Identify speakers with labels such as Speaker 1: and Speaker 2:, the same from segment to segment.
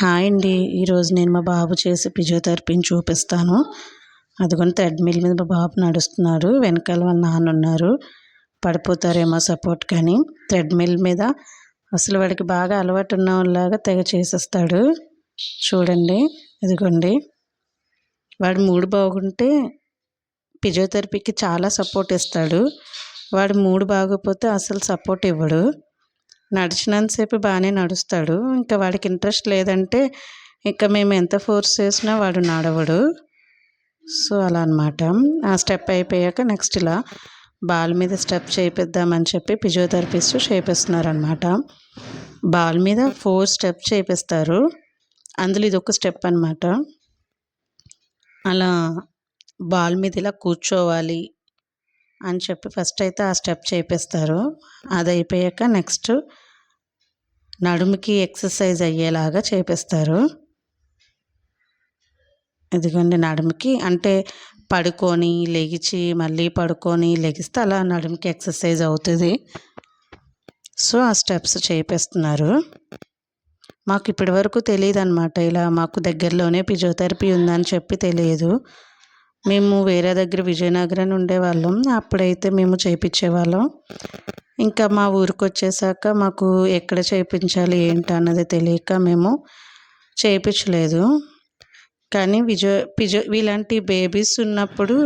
Speaker 1: Hi అండి. ఈరోజు నేను మా బాబు చేసే ఫిజియోథెరపీని చూపిస్తాను. అదిగోని థ్రెడ్మిల్ మీద మా బాబు నడుస్తున్నాడు వెనకాల వాళ్ళ నాన్న ఉన్నారు. పడిపోతారేమో సపోర్ట్ కానీ. థ్రెడ్మిల్ మీద అసలు వాడికి బాగా అలవాటు ఉన్న వాళ్ళలాగా తెగ చేసేస్తాడు. చూడండి ఇదిగోండి వాడు మూడు బాగుంటే ఫిజియోథెరపీకి చాలా సపోర్ట్ ఇస్తాడు. వాడు మూడు బాగోపోతే అసలు సపోర్ట్ ఇవ్వడు. నడిచినంతసేపు బాగానే నడుస్తాడు. ఇంకా వాడికి ఇంట్రెస్ట్ లేదంటే ఇంకా మేము ఎంత ఫోర్స్ చేసినా వాడు నడవడు. సో అలా అనమాట ఆ స్టెప్ అయిపోయాక నెక్స్ట్ ఇలా బాల్ మీద స్టెప్ చేయిద్దామని చెప్పి ఫిజియోథెరపిస్ట్ చేపిస్తున్నారనమాట బాల్ మీద ఫోర్ స్టెప్ చేపిస్తారు. అందులో ఇది ఒక స్టెప్ అనమాట అలా బాల్ మీద ఇలా కూర్చోవాలి అని చెప్పి ఫస్ట్ అయితే ఆ స్టెప్ చేపిస్తారు. అది అయిపోయాక నెక్స్ట్ నడుముకి ఎక్సర్సైజ్ అయ్యేలాగా చేపిస్తారు. ఇదిగోండి నడుముకి. అంటే పడుకొని లెగిచి మళ్ళీ పడుకొని లెగిస్తే అలా నడుముకి ఎక్సర్సైజ్ అవుతుంది. సో ఆ స్టెప్స్ చేపిస్తున్నారు. మాకు ఇప్పటి వరకు తెలియదు అనమాట ఇలా మాకు దగ్గరలోనే ఫిజియోథెరపీ ఉందని చెప్పి తెలియదు. మేము వేరే దగ్గర విజయనగరం ఉండేవాళ్ళం అప్పుడైతే మేము చేయించేవాళ్ళం ఇంకా మా ఊరికి వచ్చేసాక మాకు ఎక్కడ చేయించాలి ఏంటి అన్నది తెలియక మేము చేయించలేదు కానీ విజయ పిజో ఇలాంటి బేబీస్ ఉన్నప్పుడు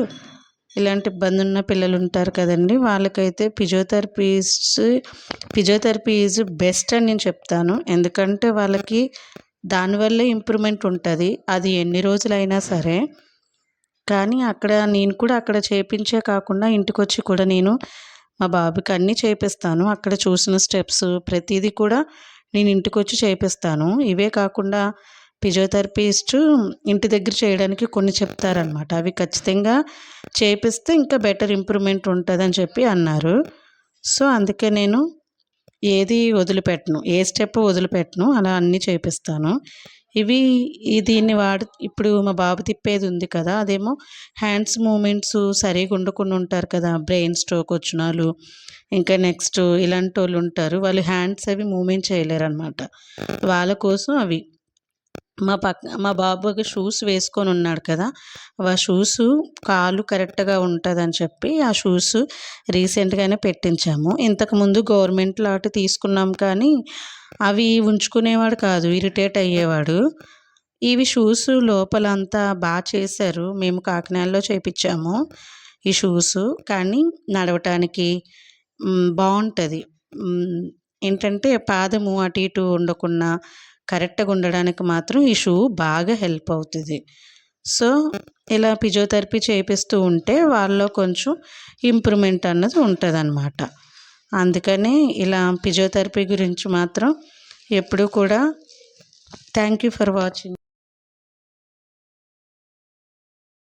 Speaker 1: ఇలాంటి ఇబ్బంది ఉన్న పిల్లలు ఉంటారు కదండి. వాళ్ళకైతే ఫిజియోథెరపీస్ ఫిజియోథెరపీ ఈజ్ బెస్ట్ అని నేను చెప్తాను. ఎందుకంటే వాళ్ళకి దానివల్లే ఇంప్రూవ్మెంట్ ఉంటుంది. అది ఎన్ని రోజులైనా సరే. కానీ అక్కడ నేను కూడా అక్కడ చేయించే కాకుండా ఇంటికి వచ్చి కూడా నేను మా బాబుకి అన్నీ చేపిస్తాను. అక్కడ చూసిన స్టెప్స్ ప్రతిదీ కూడా నేను ఇంటికి వచ్చి చేపిస్తాను. ఇవే కాకుండా ఫిజియోథెరపిస్ట్ ఇంటి దగ్గర చేయడానికి కొన్ని చెప్తారనమాట అవి ఖచ్చితంగా చేపిస్తే ఇంకా బెటర్ ఇంప్రూవ్మెంట్ ఉంటుందని చెప్పి అన్నారు. సో అందుకే నేను ఏది వదిలిపెట్టను ఏ స్టెప్ వదిలిపెట్టను అలా అన్నీ చేపిస్తాను. ఇవి దీన్ని వాడు ఇప్పుడు మా బాబు తిప్పేది ఉంది కదా అదేమో హ్యాండ్స్ మూమెంట్స్ సరిగా ఉండకుండా ఉంటారు కదా బ్రెయిన్ స్ట్రోక్ వచ్చిన వాళ్ళు ఇంకా నెక్స్ట్ ఇలాంటి వాళ్ళు ఉంటారు వాళ్ళు హ్యాండ్స్ అవి మూమెంట్ చేయలేరు అనమాట వాళ్ళ కోసం అవి. మా పక్క మా బాబుకి షూస్ వేసుకొని ఉన్నాడు కదా ఆ షూస్ కాలు కరెక్ట్గా ఉంటుందని చెప్పి ఆ షూస్ రీసెంట్గానే పెట్టించాము. ఇంతకుముందు గవర్నమెంట్ లాంటి తీసుకున్నాం కానీ అవి ఉంచుకునేవాడు కాదు ఇరిటేట్ అయ్యేవాడు. ఇవి షూస్ లోపలంతా బాగా చేశారు. మేము కాకినాడలో చేపించాము ఈ షూస్. కానీ నడవటానికి బాగుంటుంది. ఏంటంటే పాదము అటు ఇటు ఉండకుండా కరెక్ట్గా ఉండడానికి మాత్రం ఈ షూ బాగా హెల్ప్ అవుతుంది. సో ఇలా ఫిజియోథెరపీ చేపిస్తూ ఉంటే వాళ్ళలో కొంచెం ఇంప్రూవ్మెంట్ అన్నది ఉంటుంది అన్నమాట అందుకని ఇలా ఫిజియోథెరపీ గురించి మాత్రం ఎప్పుడూ కూడా థ్యాంక్ యూ ఫర్ వాచింగ్.